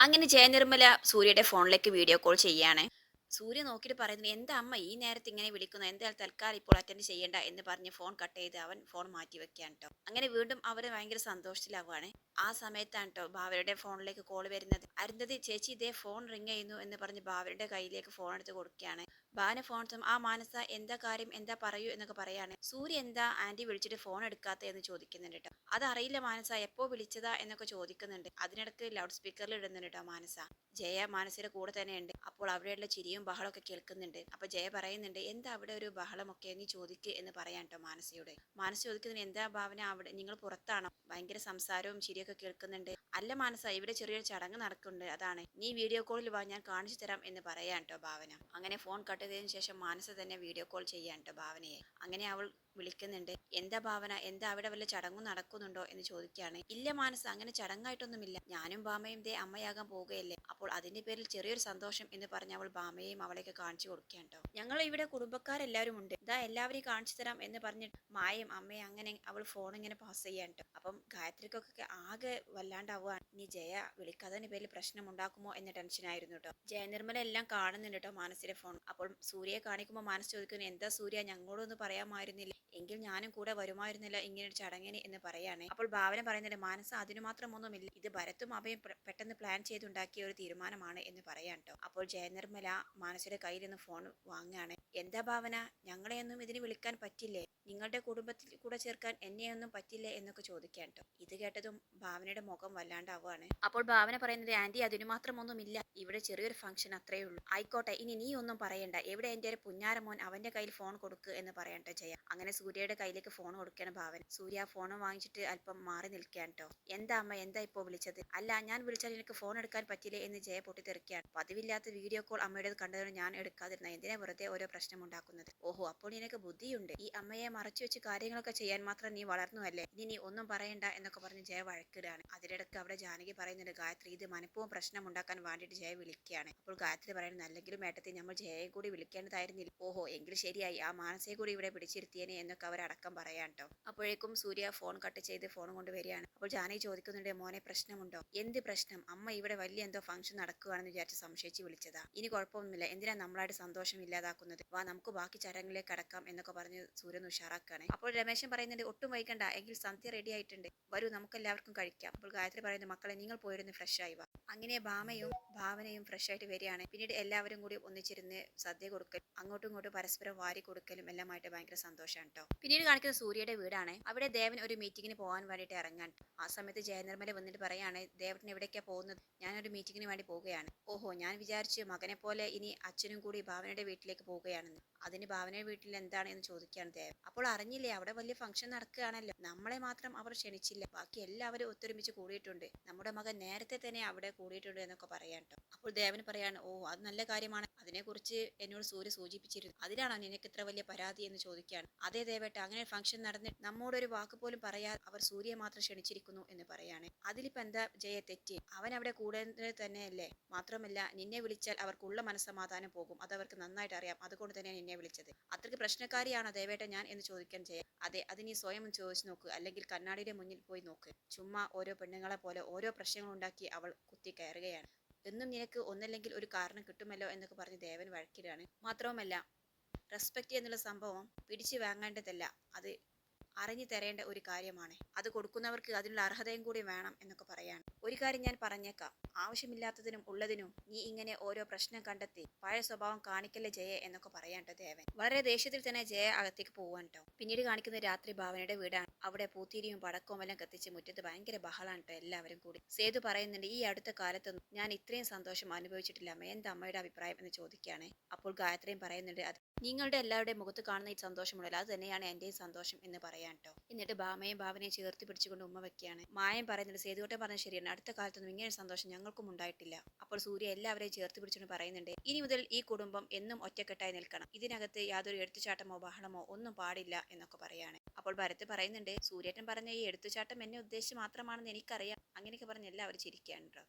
അങ്ങനെ ജയനിർമ്മല സൂര്യയുടെ ഫോണിലേക്ക് വീഡിയോ കോൾ ചെയ്യാണ്. സൂര്യ നോക്കിയിട്ട് പറയുന്നത് എന്താ അമ്മ ഈ നേരത്തെ ഇങ്ങനെ വിളിക്കുന്നു? എന്തായാലും തൽക്കാലം ഇപ്പോൾ അറ്റൻഡ് ചെയ്യേണ്ട? എന്ന് പറഞ്ഞ് ഫോൺ കട്ട് ചെയ്ത് അവൻ ഫോൺ മാറ്റി വെക്കാൻ കേട്ടോ അങ്ങനെ വീണ്ടും അവർ ഭയങ്കര സന്തോഷത്തിലാവുകയാണ് ആ സമയത്താണ് കേട്ടോ ഭാവരുടെ ഫോണിലേക്ക് കോൾ വരുന്നത്. അരുന്ധതി ചേച്ചി ഇതേ ഫോൺ റിങ് ചെയ്യുന്നു എന്ന് പറഞ്ഞ് ഭാവരുടെ കയ്യിലേക്ക് ഫോൺ എടുത്ത് കൊടുക്കുകയാണ്. ഭാവന ഫോൺ ആ മാനസ എന്താ കാര്യം? എന്താ പറയൂ? എന്നൊക്കെ പറയാണ്. സൂര്യ എന്താ ആന്റി വിളിച്ചിട്ട് ഫോൺ എടുക്കാത്ത? എന്ന് ചോദിക്കുന്നുണ്ട് കേട്ടോ അതറിയില്ല മാനസ എപ്പോ വിളിച്ചതാ? എന്നൊക്കെ ചോദിക്കുന്നുണ്ട്. അതിനിടക്ക് ലൗഡ് സ്പീക്കറിൽ ഇടുന്നുണ്ട് കേട്ടോ മാനസ. ജയ മാനസയുടെ കൂടെ തന്നെയുണ്ട് അപ്പോൾ അവിടെയുള്ള ചിരിയും ബഹളമൊക്കെ കേൾക്കുന്നുണ്ട്. അപ്പൊ ജയ പറയുന്നുണ്ട് എന്താ അവിടെ ഒരു ബഹളമൊക്കെ? നീ ചോദിക്ക് എന്ന് പറയാൻ കേട്ടോ മാനസയോട്. മാനസ ചോദിക്കുന്നതിന് എന്താ ഭാവന അവിടെ നിങ്ങൾ പുറത്താണോ? ഭയങ്കര സംസാരവും ചിരിയൊക്കെ കേൾക്കുന്നുണ്ട്. അല്ല മാനസ ഇവിടെ ചെറിയൊരു ചടങ്ങ് നടക്കുന്നുണ്ട്. അതാണ്. നീ വീഡിയോ കോളിൽ വാ ഞാൻ കാണിച്ചു തരാം എന്ന് പറയാൻ കേട്ടോ ഭാവന. അങ്ങനെ ഫോൺ കട്ട് ചെയ്തതിനു ശേഷം മാനസ തന്നെ വീഡിയോ കോൾ ചെയ്യാൻ കേട്ടോ ഭാവനയെ. അങ്ങനെ അവൾ വിളിക്കുന്നുണ്ട്. എന്താ ഭാവന? എന്താ അവിടെ വല്ല ചടങ്ങും നടക്കുന്നുണ്ടോ എന്ന് ചോദിക്കുകയാണ്. ഇല്ല മാനസ അങ്ങനെ ചടങ്ങായിട്ടൊന്നുമില്ല. ഞാനും ഭാമയും ദേ അമ്മയാകാൻ പോവുകയല്ലേ. അപ്പോൾ അതിന്റെ പേരിൽ ചെറിയൊരു സന്തോഷം എന്ന് പറഞ്ഞ് അവൾ ഭാമയെയും അവളെയൊക്കെ കാണിച്ചു കൊടുക്കുകയാണ് കേട്ടോ ഞങ്ങൾ ഇവിടെ കുടുംബക്കാരെല്ലാവരും ഉണ്ട്. ഇതാ എല്ലാവരെയും കാണിച്ചു തരാം എന്ന് പറഞ്ഞിട്ട് മായയും അമ്മയും അങ്ങനെ അവൾ ഫോൺ ഇങ്ങനെ പാസ് ചെയ്യാൻ കേട്ടോ അപ്പം ഗായത്രിക്കൊക്കെ ആകെ വല്ലാണ്ടാവുകയാണ്. ഇനി ജയ വിളിക്കാതെ പേരിൽ പ്രശ്നം ഉണ്ടാക്കുമോ എന്ന ടെൻഷനായിരുന്നു കേട്ടോ ജയനിർമ്മല എല്ലാം കാണുന്നുണ്ട് കേട്ടോ മാനസിന്റെ ഫോൺ അപ്പോൾ സൂര്യയെ കാണിക്കുമ്പോൾ മാനസ് ചോദിക്കുന്നു എന്താ സൂര്യ? ഞങ്ങളോടൊന്ന് പറയാമായിരുന്നില്ല. എങ്കിൽ ഞാനും കൂടെ വരുമായിരുന്നില്ല ഇങ്ങനെ ഒരു ചടങ്ങിന് എന്ന് പറയാണ്. അപ്പോൾ ഭാവന പറയുന്നുണ്ട് മാനസ് അതിനു മാത്രം ഒന്നുമില്ല. ഇത് ഭരത്തും അഭയും പെട്ടെന്ന് പ്ലാൻ ചെയ്തുണ്ടാക്കിയ ഒരു തീരുമാനമാണ് എന്ന് പറയാൻ കേട്ടോ അപ്പോൾ ജയനിർമ്മല മാനസിയുടെ കയ്യിൽ നിന്ന് ഫോൺ വാങ്ങുകയാണ്. എന്താ ഭാവന? ഞങ്ങളെയൊന്നും ഇതിന് വിളിക്കാൻ പറ്റില്ലേ? നിങ്ങളുടെ കുടുംബത്തിൽ കൂടെ ചേർക്കാൻ എന്നെയൊന്നും പറ്റില്ലേ എന്നൊക്കെ ചോദിക്കാൻ കേട്ടോ ഇത് കേട്ടതും ഭാവനയുടെ മുഖം വല്ലാണ്ടാവുകയാണ്. അപ്പോൾ ഭാവന പറയുന്നത് ആന്റി അതിനു മാത്രമൊന്നുമില്ല. ഇവിടെ ചെറിയൊരു ഫംഗ്ഷൻ അത്രയേ ഉള്ളൂ. ആയിക്കോട്ടെ ഇനി നീ ഒന്നും പറയണ്ട. എവിടെ എന്റെ ഒരു പുഞ്ഞാരമോൻ അവന്റെ കയ്യിൽ ഫോൺ കൊടുക്കുക എന്ന് പറയണ്ട ജയ. അങ്ങനെ സൂര്യയുടെ കയ്യിലേക്ക് ഫോൺ കൊടുക്കുകയാണ് ഭാവൻ സൂര്യ ഫോൺ വാങ്ങിച്ചിട്ട് അല്പം മാറി നിൽക്കുകയാണ് കേട്ടോ എന്താ അമ്മ? എന്താ ഇപ്പോ വിളിച്ചത്? അല്ല ഞാൻ വിളിച്ചാൽ എനിക്ക് ഫോൺ എടുക്കാൻ പറ്റില്ലേ? എന്ന് ജയ പൊട്ടിത്തെറിക്കുകയാണ്. പതിവില്ലാത്ത വീഡിയോ കോൾ അമ്മയുടെ കണ്ടതിന് ഞാൻ എടുക്കാതിരുന്ന എന്തിനാ വെറുതെ ഓരോ പ്രശ്നം ഉണ്ടാക്കുന്നത് ഓഹോ അപ്പോൾ നിനക്ക് ബുദ്ധിയുണ്ട്. ഈ അമ്മയെ മറച്ചു വെച്ച് കാര്യങ്ങളൊക്കെ ചെയ്യാൻ മാത്രം നീ വളർന്നു അല്ലേ ഇനി നീ ഒന്നും പറയണ്ട എന്നൊക്കെ പറഞ്ഞ് ജയ വഴക്കിടുകയാണ്. അതിനിടയ്ക്ക് അവിടെ ജാനകി പറയുന്നുണ്ട് ഗായത്രി ഇത് മനഃപൂർവം പ്രശ്നം ഉണ്ടാക്കാൻ വേണ്ടിയിട്ട് ജയ വിളിക്കുകയാണ്. അപ്പോൾ ഗായത്രി പറയുന്നത് അല്ലെങ്കിലും ഏട്ടത്തെ നമ്മൾ ജയയെ കൂടി വിളിക്കേണ്ടതായിരുന്നില്ല. ഓഹോ എങ്കിൽ ശരിയായി. ആ മാനസയെ കൂടി ഇവിടെ പിടിച്ചിരുത്തിയേനെ എന്നൊക്കെ അവരടക്കം പറയാൻ കേട്ടോ അപ്പോഴേക്കും സൂര്യ ഫോൺ കട്ട് ചെയ്ത് ഫോൺ കൊണ്ട് വരികയാണ്. അപ്പോൾ ജാനകി ചോദിക്കുന്നുണ്ട് മോനെ പ്രശ്നമുണ്ടോ? എന്ത് പ്രശ്നം? അമ്മ ഇവിടെ വലിയ എന്തോ ഫംഗ്ഷൻ നടക്കുകയാണെന്ന് വിചാരിച്ച് സംശയിച്ച് വിളിച്ചതാ. ഇനി കുഴപ്പമൊന്നുമില്ല. എന്തിനാ നമ്മളായിട്ട് സന്തോഷം ഇല്ലാതാക്കുന്നത്? വാ നമുക്ക് ബാക്കി ചടങ്ങിലേക്ക് കടക്കാം എന്നൊക്കെ പറഞ്ഞ് സൂര്യൻ ഉഷാറാക്കാണ്. അപ്പോൾ രമേശൻ പറയുന്നുണ്ട് ഒട്ടും വൈകണ്ട എങ്കിൽ സന്ധ്യ റെഡി ആയിട്ടുണ്ട്. വരൂ നമുക്ക് എല്ലാവർക്കും കഴിക്കാം. അപ്പോൾ ഗായത്രി പറയുന്നത് മക്കളെ നിങ്ങൾ പോയിരുന്ന് ഫ്രഷ് ആയി വാ. അങ്ങനെ ഭാമയും ഭാവനയും ഫ്രഷ് ആയിട്ട് വരികയാണ്. പിന്നീട് എല്ലാവരും കൂടി ഒന്നിച്ചിരുന്ന് സദ്യ കൊടുക്കൽ അങ്ങോട്ടും ഇങ്ങോട്ടും പരസ്പരം വാരി കൊടുക്കലും എല്ലാമായിട്ട് ഭയങ്കര സന്തോഷമാണ് കേട്ടോ പിന്നീട് കാണിക്കുന്ന സൂര്യയുടെ വീടാണ്. അവിടെ ദേവൻ ഒരു മീറ്റിങ്ങിന് പോകാൻ വേണ്ടിയിട്ട് ഇറങ്ങാൻ ആ സമയത്ത് ജയനിർമ്മല വന്നിട്ട് പറയാണ് ദേവൻ എവിടേക്കാ പോകുന്നത്? ഞാനൊരു മീറ്റിങ്ങിന് വേണ്ടി പോവുകയാണ്. ഓഹോ ഞാൻ വിചാരിച്ചു മകനെ പോലെ ഇനി അച്ഛനും കൂടി ഭാവനയുടെ വീട്ടിലേക്ക് പോവുകയാണെന്ന്. അതിന് ഭാവനയുടെ വീട്ടിൽ എന്താണ് എന്ന് ചോദിക്കുകയാണ് ദേവൻ. അപ്പോൾ അറിഞ്ഞില്ലേ അവിടെ വലിയ ഫംഗ്ഷൻ നടക്കുകയാണല്ലോ. നമ്മളെ മാത്രം അവർ ക്ഷണിച്ചില്ല. ബാക്കി എല്ലാവരും ഒത്തൊരുമിച്ച് കൂടിയിട്ടുണ്ട്. നമ്മുടെ മകൻ നേരത്തെ തന്നെ അവിടെ കൂടിയിട്ടുണ്ട് എന്നൊക്കെ പറയാൻ കേട്ടോ അപ്പോൾ ദേവൻ പറയാണ് ഓ അത് നല്ല കാര്യമാണ്. അതിനെക്കുറിച്ച് എന്നോട് സൂര്യ സൂചിപ്പിച്ചിരുന്നു. അതിനാണോ നിനക്ക് ഇത്ര വലിയ പരാതി? എന്ന് ചോദിക്കുകയാണ്. അതേ ദേവേട്ട അങ്ങനെ ഫംഗ്ഷൻ നടന്നിട്ട് നമ്മോടൊരു വാക്ക് പോലും പറയാൻ അവർ സൂര്യയെ മാത്രം ക്ഷണിച്ചിരിക്കുന്നു എന്ന് പറയാണ്. അതിലിപ്പോ എന്താ ജയ തെറ്റി? അവൻ അവിടെ കൂടേണ്ടത് തന്നെയല്ലേ? മാത്രമല്ല നിന്നെ വിളിച്ചാൽ അവർക്കുള്ള മനസ്സമാധാനം പോകും. അത് അവർക്ക് നന്നായിട്ട് അറിയാം. അതുകൊണ്ട് തന്നെയാണ് നിന്നെ വിളിച്ചത്. അത്രയ്ക്ക് പ്രശ്നക്കാരിയാണോ ദേവേട്ട ഞാൻ? എന്ന് ചോദിക്കാൻ ജയ. അതെ അത് നീ സ്വയം ചോദിച്ചു നോക്ക്. അല്ലെങ്കിൽ കണ്ണാടിയുടെ മുന്നിൽ പോയി നോക്ക്. ചുമ്മാ ഓരോ പെണ്ണുങ്ങളെ പോലെ ഓരോ പ്രശ്നങ്ങൾ ഉണ്ടാക്കി അവൾ കുത്തി കയറുകയാണ്. എന്നും നിനക്ക് ഒന്നല്ലെങ്കിൽ ഒരു കാരണം കിട്ടുമല്ലോ എന്നൊക്കെ പറഞ്ഞ് ദേവൻ വഴക്കിടുകയാണ്. മാത്രവുമല്ല റെസ്പെക്റ്റ് എന്നുള്ള സംഭവം പിടിച്ചു വാങ്ങേണ്ടതല്ല. അത് അറിഞ്ഞു തരേണ്ട ഒരു കാര്യമാണ്. അത് കൊടുക്കുന്നവർക്ക് അതിനുള്ള അർഹതയും കൂടി വേണം എന്നൊക്കെ പറയാണ്. ഒരു കാര്യം ഞാൻ പറഞ്ഞേക്കാം. ആവശ്യമില്ലാത്തതിനും ഉള്ളതിനും നീ ഇങ്ങനെ ഓരോ പ്രശ്നം കണ്ടെത്തി പഴയ സ്വഭാവം കാണിക്കല്ലേ ജയ എന്നൊക്കെ പറയാട്ടോ ദേവൻ. വളരെ ദേഷ്യത്തിൽ തന്നെ ജയ അകത്തേക്ക് പോവാൻ കേട്ടോ പിന്നീട് കാണിക്കുന്ന രാത്രി ഭാവനയുടെ വീടാണ്. അവിടെ പൂത്തിരിയും പടക്കവും എല്ലാം കത്തിച്ച് മുറ്റത്ത് ഭയങ്കര ബഹളാണ് എല്ലാവരും കൂടി. സേതു പറയുന്നുണ്ട് ഈ അടുത്ത കാലത്തൊന്നും ഞാൻ ഇത്രയും സന്തോഷം അനുഭവിച്ചിട്ടില്ല. അമ്മ എന്താ അമ്മയുടെ അഭിപ്രായം? എന്ന് ചോദിക്കുകയാണ്. അപ്പോൾ ഗായത്രിയും പറയുന്നുണ്ട് അത് നിങ്ങളുടെ എല്ലാവരുടെയും മുഖത്ത് കാണുന്ന ഈ സന്തോഷമുണ്ടല്ലോ. അത് തന്നെയാണ് എന്റെയും സന്തോഷം എന്ന് പറയാൻ എന്നിട്ട് ഭാമയും ഭാവനയും ചേർത്ത് പിടിച്ചുകൊണ്ട് ഉമ്മ വെക്കുകയാണ്. മായം പറയുന്നുണ്ട് സേതുവട്ടം പറഞ്ഞ ശരിയാണ്. അടുത്ത കാലത്തൊന്നും ഇങ്ങനെ സന്തോഷം ഞങ്ങൾക്കും ഉണ്ടായിട്ടില്ല. അപ്പോൾ സൂര്യ എല്ലാവരെയും ചേർത്ത് പിടിച്ചുകൊണ്ട് പറയുന്നുണ്ട് ഇനി മുതൽ ഈ കുടുംബം എന്നും ഒറ്റക്കെട്ടായി നിൽക്കണം. ഇതിനകത്ത് യാതൊരു എടുത്തുചാട്ടമോ ബഹളമോ ഒന്നും പാടില്ല എന്നൊക്കെ പറയാണ്. അപ്പോൾ ഭരത് പറയുന്നുണ്ട് സൂര്യേട്ടൻ പറഞ്ഞ ഈ എടുത്തുചാട്ടം എന്നെ ഉദ്ദേശിച്ച് മാത്രമാണെന്ന് എനിക്കറിയാം. അങ്ങനെയൊക്കെ പറഞ്ഞ് എല്ലാവരും ചിരിക്കുകയാണ് കേട്ടോ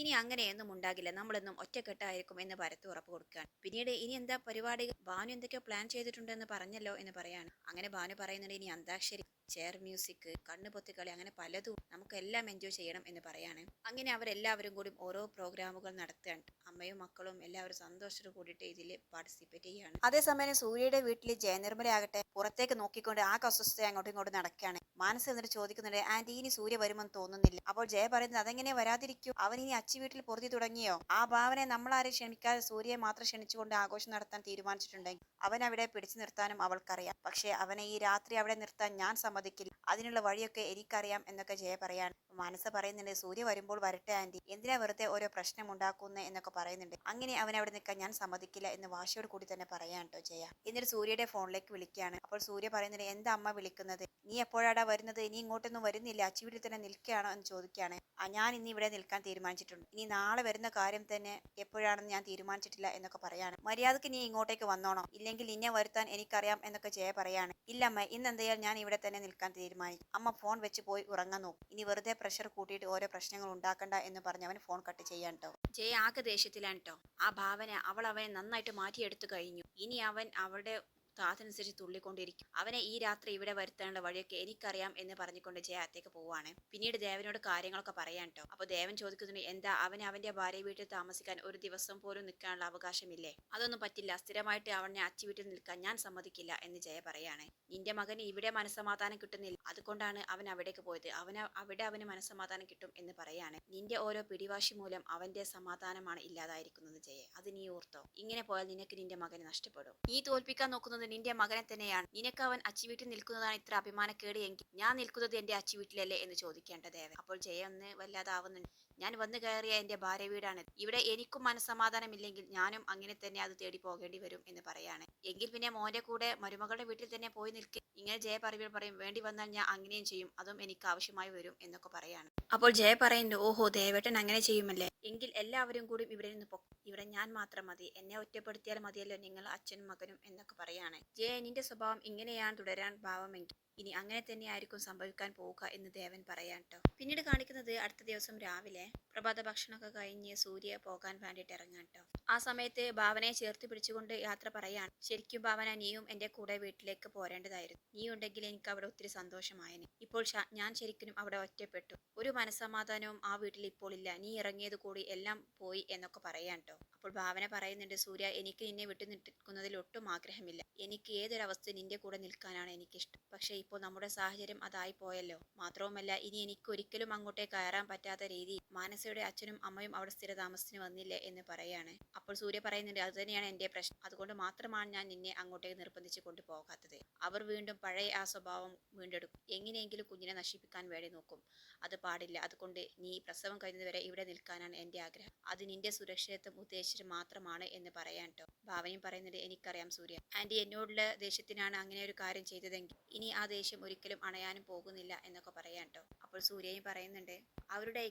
ഇനി അങ്ങനെയൊന്നും ഉണ്ടാകില്ല. നമ്മളൊന്നും ഒറ്റക്കെട്ടായിരിക്കും എന്ന് ഭരത് ഉറപ്പ് കൊടുക്കുകയാണ്. പിന്നീട് ഇനി എന്താ പരിപാടി ഭാനു എന്തൊക്കെയോ പ്ലാൻ ചെയ്തിട്ടുണ്ടെന്ന് പറഞ്ഞല്ലോ എന്ന് പറയാണ്. അങ്ങനെ ഭാനു പറയുന്നുണ്ട് ഇനി അന്താക്ഷരി ചെയർ മ്യൂസിക് കണ്ണു പൊത്തിക്കളി അങ്ങനെ പലതും നമുക്കെല്ലാം എൻജോയ് ചെയ്യണം എന്ന് പറയാണ്. അങ്ങനെ അവരെല്ലാവരും കൂടി ഓരോ പ്രോഗ്രാമുകൾ നടത്തുകയാണ്. അമ്മയും മക്കളും എല്ലാവരും സന്തോഷത്തോട് കൂടിയിട്ട് ഇതിൽ പാർട്ടിസിപ്പേറ്റ് ചെയ്യുകയാണ്. അതേസമയം സൂര്യയുടെ വീട്ടിൽ ജയനിർമ്മലയാകട്ടെ പുറത്തേക്ക് നോക്കിക്കൊണ്ട് ആ അസ്വസ്ഥത അങ്ങോട്ടും ഇങ്ങോട്ടും നടക്കുകയാണ്. മാനസ് എന്നിട്ട് ചോദിക്കുന്നുണ്ട് ആന്റി ഇനി സൂര്യ വരുമെന്ന് തോന്നുന്നില്ല. അപ്പോൾ ജയ പറയുന്നത് അതെങ്ങനെ വരാതിരിക്കും? അവൻ ഇനി അച്ചി വീട്ടിൽ പൊറുതി തുടങ്ങിയോ? ആ ഭാവനെ നമ്മളാരെ ക്ഷണിക്കാതെ സൂര്യയെ മാത്രം ക്ഷണിച്ചുകൊണ്ട് ആഘോഷം നടത്താൻ തീരുമാനിച്ചിട്ടുണ്ടെങ്കിൽ അവൻ അവിടെ പിടിച്ചു നിർത്താനും അവൾക്കറിയാം. പക്ഷേ അവനെ ഈ രാത്രി അവിടെ നിർത്താൻ ഞാൻ സമ്മതിക്കില്ല. അതിനുള്ള വഴിയൊക്കെ എനിക്കറിയാം എന്നൊക്കെ ജയ പറയാണ്. മനസ്സ് പറയുന്നുണ്ട് സൂര്യ വരുമ്പോൾ വരട്ടെ ആന്റി. എന്തിനാ വെറുതെ ഓരോ പ്രശ്നം ഉണ്ടാക്കുന്നത് എന്നൊക്കെ പറയുന്നുണ്ട്. അങ്ങനെ അവൻ അവിടെ നിൽക്കാൻ ഞാൻ സമ്മതിക്കില്ല എന്ന് വാശിയോട് കൂടി തന്നെ പറയാൻ കേട്ടോ ജയ. എന്നിട്ട് സൂര്യയുടെ ഫോണിലേക്ക് വിളിക്കുകയാണ്. അപ്പോൾ സൂര്യ പറയുന്നുണ്ട് എന്താ അമ്മ വിളിക്കുന്നത്? നീ എപ്പോഴാടാ വരുന്നത് ഇനി ഇങ്ങോട്ടൊന്നും വരുന്നില്ല. അച്ചിവിടെ തന്നെ നിൽക്കുകയാണോ എന്ന് ചോദിക്കുകയാണ്. ഞാൻ ഇനി ഇവിടെ നിൽക്കാൻ തീരുമാനിച്ചിട്ടുണ്ട്. ഇനി നാളെ വരുന്ന കാര്യം തന്നെ എപ്പോഴാണെന്ന് ഞാൻ തീരുമാനിച്ചിട്ടില്ല എന്നൊക്കെ പറയാണ്. മര്യാദയ്ക്ക് നീ ഇങ്ങോട്ടേക്ക് വന്നോണോ. ഇല്ലെങ്കിൽ ഇന്നെ വരുത്താൻ എനിക്കറിയാം എന്നൊക്കെ ജയ പറയാണ്. ഇല്ലമ്മ ഇന്ന് എന്തായാലും ഞാൻ ഇവിടെ തന്നെ നിൽക്കാൻ തീരുമാനിച്ചു. അമ്മ ഫോൺ വെച്ച് പോയി ഉറങ്ങാൻ നോക്കും. ഇനി വെറുതെ പ്രഷർ കൂട്ടിയിട്ട് ഓരോ പ്രശ്നങ്ങൾ ഉണ്ടാക്കണ്ട എന്ന് പറഞ്ഞ് അവൻ ഫോൺ കട്ട് ചെയ്യാൻ കേട്ടോ ജയ ആകെ ദേഷ്യത്തിലാണ് കേട്ടോ ആ ഭാവന അവൾ അവനെ നന്നായിട്ട് മാറ്റിയെടുത്തു കഴിഞ്ഞു. ഇനി അവൻ അവളുടെ താത്തനുസരിച്ച് തുള്ളിക്കൊണ്ടിരിക്കും. അവനെ ഈ രാത്രി ഇവിടെ വരുത്താനുള്ള വഴിയൊക്കെ എനിക്കറിയാം എന്ന് പറഞ്ഞുകൊണ്ട് ജയ അത്തേക്ക് പോവാണ് പിന്നീട് ദേവനോട് കാര്യങ്ങളൊക്കെ പറയാൻ കേട്ടോ അപ്പോൾ ദേവൻ ചോദിക്കുന്നു എന്താ അവന് അവന്റെ ഭാര്യ വീട്ടിൽ താമസിക്കാൻ ഒരു ദിവസം പോലും നിൽക്കാനുള്ള അവകാശമില്ലേ? അതൊന്നും പറ്റില്ല. സ്ഥിരമായിട്ട് അവനെ അച്ചി വീട്ടിൽ നിൽക്കാൻ ഞാൻ സമ്മതിക്കില്ല എന്ന് ജയ പറയാണ്. നിന്റെ മകന് ഇവിടെ മനസ്സമാധാനം കിട്ടുന്നില്ല. അതുകൊണ്ടാണ് അവൻ അവിടേക്ക് പോയത്. അവന് അവിടെ അവന് മനസ്സമാധാനം കിട്ടും എന്ന് പറയാണ്. നിന്റെ ഓരോ പിടിവാശി മൂലം അവന്റെ സമാധാനമാണ് ഇല്ലാതായിരിക്കുന്നത് ജയ. അത് നീ ഓർത്തോ. ഇങ്ങനെ പോയാൽ നിനക്ക് നിന്റെ മകനെ നഷ്ടപ്പെടും. നീ തോൽപ്പിക്കാൻ നോക്കുന്നത് നിന്റെ മകനെ തന്നെയാണ്. നിനക്ക് അവൻ അച്ചി വീട്ടിൽ നിൽക്കുന്നതാണ് ഇത്ര അഭിമാനക്കേട് എങ്കിൽ ഞാൻ നിൽക്കുന്നത് എന്റെ അച്ചി വീട്ടിലല്ലേ എന്ന് ചോദിക്കേണ്ട ദേവൻ. അപ്പോൾ ജയ ഒന്ന് വല്ലാതാവുന്നുണ്ട്. ഞാൻ വന്നു കയറിയ എന്റെ ഭാര്യ വീടാണ്. ഇവിടെ എനിക്കും മനസ്സമാധാനമില്ലെങ്കിൽ ഞാനും അങ്ങനെ തന്നെ അത് തേടി പോകേണ്ടി വരും എന്ന് പറയാണ്. എങ്കിൽ പിന്നെ മോന്റെ കൂടെ മരുമകളുടെ വീട്ടിൽ തന്നെ പോയി നിൽക്കി. ഇങ്ങനെ ജയ പറയുമ്പോൾ പറയും വേണ്ടി വന്നാൽ ഞാൻ അങ്ങനെയും ചെയ്യും. അതും എനിക്ക് ആവശ്യമായി വരും എന്നൊക്കെ പറയാണ്. അപ്പോൾ ജയ പറയുന്നു ഓഹോ ദേവേട്ടൻ അങ്ങനെ ചെയ്യുമല്ലേ? എങ്കിൽ എല്ലാവരും കൂടി ഇവിടെ നിന്ന് പോകും ഇവിടെ ഞാൻ മാത്രം മതി. എന്നെ ഒറ്റപ്പെടുത്തിയാൽ മതിയല്ലോ നിങ്ങൾ അച്ഛനും മകനും എന്നൊക്കെ പറയാണ്. ജയ നിന്റെ സ്വഭാവം ഇങ്ങനെയാണ് തുടരാൻ ഭാവമെങ്കിൽ ഇനി അങ്ങനെ തന്നെ ആയിരിക്കും സംഭവിക്കാൻ പോവുക എന്ന് ദേവൻ പറയാൻ കേട്ടോ പിന്നീട് കാണിക്കുന്നത് അടുത്ത ദിവസം രാവിലെ പ്രഭാത ഭക്ഷണമൊക്കെ കഴിഞ്ഞ് സൂര്യ പോകാൻ വേണ്ടിയിട്ട് ഇറങ്ങാൻ കേട്ടോ ആ സമയത്ത് ഭാവനയെ ചേർത്ത് പിടിച്ചുകൊണ്ട് യാത്ര പറയാൻ ശരിക്കും ഭാവന നീയും എന്റെ കൂടെ വീട്ടിലേക്ക് പോരേണ്ടതായിരുന്നു. നീ ഉണ്ടെങ്കിൽ എനിക്ക് അവിടെ ഒത്തിരി സന്തോഷമായേനെ. ഇപ്പോൾ ഞാൻ ശരിക്കും അവിടെ ഒറ്റപ്പെട്ടു. ഒരു മനസ്സമാധാനവും ആ വീട്ടിൽ ഇപ്പോൾ ഇല്ല. നീ ഇറങ്ങിയത് കൂടി എല്ലാം പോയി എന്നൊക്കെ പറയാൻ കേട്ടോ അപ്പോൾ ഭാവന പറയുന്നുണ്ട് സൂര്യ എനിക്ക് നിന്നെ വിട്ടു നിൽക്കുന്നതിൽ ഒട്ടും ആഗ്രഹമില്ല. എനിക്ക് ഏതൊരവസ്ഥ നിന്റെ കൂടെ നിൽക്കാനാണ് എനിക്കിഷ്ടം. പക്ഷേ ഇപ്പോൾ നമ്മുടെ സാഹചര്യം അതായി പോയല്ലോ. മാത്രവുമല്ല ഇനി എനിക്ക് ഒരിക്കലും അങ്ങോട്ടേ കയറാൻ പറ്റാത്ത രീതി. മാനസയുടെ അച്ഛനും അമ്മയും അവിടെ സ്ഥിരതാമസത്തിന് വന്നില്ല എന്ന് പറയാണ്. അപ്പോൾ സൂര്യ പറയുന്നുണ്ട് അത് തന്നെയാണ് എന്റെ പ്രശ്നം. അതുകൊണ്ട് മാത്രമാണ് ഞാൻ നിന്നെ അങ്ങോട്ടേക്ക് നിർബന്ധിച്ചു കൊണ്ടുപോകാത്തത്. അവർ വീണ്ടും പഴയ ആ സ്വഭാവം വീണ്ടെടുക്കും. എങ്ങനെയെങ്കിലും കുഞ്ഞിനെ നശിപ്പിക്കാൻ വേണ്ടി നോക്കും. അത് പാടില്ല. അതുകൊണ്ട് നീ പ്രസവം കഴിയുന്നതുവരെ ഇവിടെ നിൽക്കാനാണ് എന്റെ ആഗ്രഹം. അത് നിന്റെ സുരക്ഷിതത്വം ഉദ്ദേശിച്ചിട്ട് മാത്രമാണ് എന്ന് പറയാൻ കേട്ടോ ഭാവനയും പറയുന്നുണ്ട് എനിക്കറിയാം സൂര്യ. ആന്റി എന്നോടുള്ള ദേഷ്യത്തിനാണ് അങ്ങനെ ഒരു കാര്യം ചെയ്തതെങ്കിൽ ഇനി ആ ദേഷ്യം ഒരിക്കലും അണയാനും പോകുന്നില്ല എന്നൊക്കെ പറയാൻ കേട്ടോ അപ്പോൾ സൂര്യയും പറയുന്നുണ്ട് അവരുടെ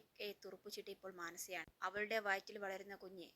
തുറപ്പുചിട്ട് ഇപ്പോൾ മാനസിയാണ് അവളുടെ വയറ്റിൽ വളരുന്ന കുഞ്ഞ്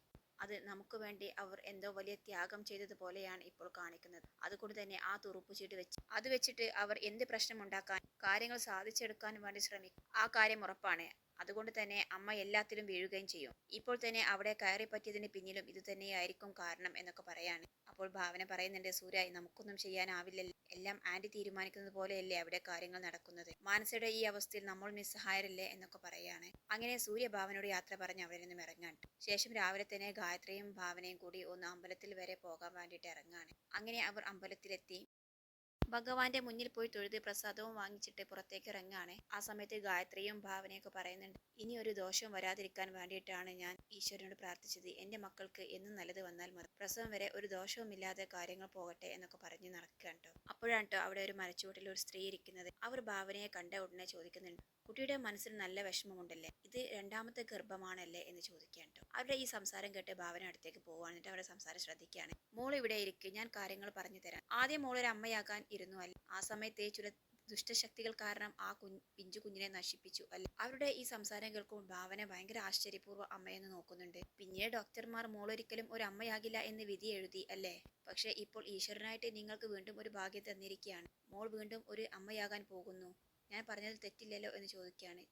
അത് നമുക്ക് വേണ്ടി അവർ എന്തോ വലിയ ത്യാഗം ചെയ്തതുപോലെയാണ് ഇപ്പോൾ കാണിക്കുന്നത്. അതുകൊണ്ട് തന്നെ ആ തുറുപ്പുചീട്ട് വെച്ച് അത് വെച്ചിട്ട് അവർ എന്ത് പ്രശ്നം ഉണ്ടാക്കാൻ കാര്യങ്ങൾ സാധിച്ചെടുക്കാനും വേണ്ടി ശ്രമിക്കും. ആ കാര്യം ഉറപ്പാണ്. അതുകൊണ്ട് തന്നെ അമ്മ എല്ലാത്തിലും വീഴുകയും ചെയ്യും. ഇപ്പോൾ തന്നെ അവിടെ കയറി പറ്റിയതിന് പിന്നിലും ഇത് തന്നെയായിരിക്കും കാരണം എന്നൊക്കെ പറയാണ്. അപ്പോൾ ഭാവന പറയുന്നുണ്ട് സൂര്യ നമുക്കൊന്നും ചെയ്യാനാവില്ലല്ലോ. എല്ലാം ആന്റി തീരുമാനിക്കുന്നത് പോലെയല്ലേ അവിടെ കാര്യങ്ങൾ നടക്കുന്നത്. മാനസയുടെ ഈ അവസ്ഥയിൽ നമ്മൾ നിസ്സഹായരല്ലേ? എന്നൊക്കെ പറയാണ്. അങ്ങനെ സൂര്യ ഭാവനയുടെ യാത്ര പറഞ്ഞ് അവിടെ നിന്നും ഇറങ്ങാൻ ശേഷം രാവിലെ തന്നെ ഗായത്രിയും ഭാവനയും കൂടി ഒന്ന് അമ്പലത്തിൽ വരെ പോകാൻ വേണ്ടിയിട്ട് ഇറങ്ങാണ്. അങ്ങനെ അവർ അമ്പലത്തിലെത്തി. ഭഗവാന്റെ മുന്നിൽ പോയി തൊഴുത് പ്രസാദവും വാങ്ങിച്ചിട്ട് പുറത്തേക്ക് ഇറങ്ങാണ് ആ സമയത്ത് ഗായത്രിയും ഭാവനയൊക്കെ പറയുന്നുണ്ട് ഇനി ഒരു ദോഷവും വരാതിരിക്കാൻ വേണ്ടിയിട്ടാണ് ഞാൻ ഈശ്വരനോട് പ്രാർത്ഥിച്ചത്. എന്റെ മക്കൾക്ക് എന്നും നല്ലത് വന്നാൽ മതി. പ്രസവം വരെ ഒരു ദോഷവുമില്ലാതെ കാര്യങ്ങൾ പോകട്ടെ എന്നൊക്കെ പറഞ്ഞ് നടക്കുകയാണ് കേട്ടോ. അപ്പോഴാണ് അവിടെ ഒരു മരച്ചുവട്ടിൽ ഒരു സ്ത്രീ ഇരിക്കുന്നത്. അവർ ഭാവനയെ കണ്ട ഉടനെ ചോദിക്കുന്നുണ്ട് കുട്ടിയുടെ മനസ്സിൽ നല്ല വിഷമമുണ്ടല്ലേ? ഇത് രണ്ടാമത്തെ ഗർഭമാണല്ലേ എന്ന് ചോദിക്കാൻ അവരുടെ ഈ സംസാരം കേട്ട് ഭാവന അടുത്തേക്ക് പോവാണ് എന്നിട്ട് അവരുടെ സംസാരം ശ്രദ്ധിക്കുകയാണ്. മോൾ ഇവിടെ ഇരിക്കും ഞാൻ കാര്യങ്ങൾ പറഞ്ഞു തരാം. ആദ്യം മോൾ ഒരു അമ്മയാകാൻ ഇരുന്നു അല്ല? ആ സമയത്തെ ചില ദുഷ്ടശക്തികൾ കാരണം ആ കുഞ്ഞ് പിഞ്ചു കുഞ്ഞിനെ നശിപ്പിച്ചു അല്ല? അവരുടെ ഈ സംസാരം കേൾക്കുമ്പോൾ ഭാവന ഭയങ്കര ആശ്ചര്യപൂർവം അമ്മയെന്ന് നോക്കുന്നുണ്ട്. പിന്നീട് ഡോക്ടർമാർ മോളൊരിക്കലും ഒരു അമ്മയാകില്ല എന്ന് വിധി എഴുതി അല്ലേ? പക്ഷേ ഇപ്പോൾ ഈശ്വരനായിട്ട് നിങ്ങൾക്ക് വീണ്ടും ഒരു ഭാഗ്യം തന്നിരിക്കുകയാണ്. മോൾ വീണ്ടും ഒരു അമ്മയാകാൻ പോകുന്നു. ഞാൻ പറഞ്ഞത് തെറ്റില്ലല്ലോ എന്ന് ചോദിക്കുകയാണ്.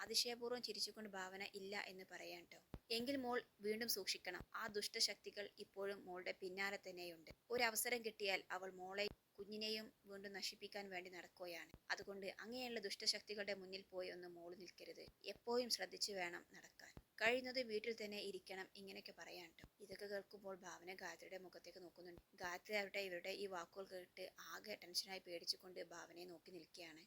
അതിശയപൂർവം ചിരിച്ചുകൊണ്ട് ഭാവന ഇല്ല എന്ന് പറയാൻ കേട്ടോ എങ്കിൽ മോൾ വീണ്ടും സൂക്ഷിക്കണം. ആ ദുഷ്ടശക്തികൾ ഇപ്പോഴും മോളുടെ പിന്നാലെ തന്നെയുണ്ട്. ഒരു അവസരം കിട്ടിയാൽ അവൾ മോളെ കുഞ്ഞിനെയും വീണ്ടും നശിപ്പിക്കാൻ വേണ്ടി നടക്കുകയാണ്. അതുകൊണ്ട് അങ്ങനെയുള്ള ദുഷ്ടശക്തികളുടെ മുന്നിൽ പോയി ഒന്ന് മോൾ നിൽക്കരുത്. എപ്പോഴും ശ്രദ്ധിച്ചു വേണം നടക്കാൻ. കഴിയുന്നത് വീട്ടിൽ തന്നെ ഇരിക്കണം ഇങ്ങനെയൊക്കെ പറയാൻ കേട്ടോ ഇതൊക്കെ കേൾക്കുമ്പോൾ ഭാവന ഗായത്രിയുടെ മുഖത്തേക്ക് നോക്കുന്നുണ്ട്. ഗായത്രി ആവട്ടെ ഇവരുടെ ഈ വാക്കുകൾ കേട്ട് ആകെ ടെൻഷനായി പേടിച്ചുകൊണ്ട് ഭാവനയെ നോക്കി നിൽക്കുകയാണ്.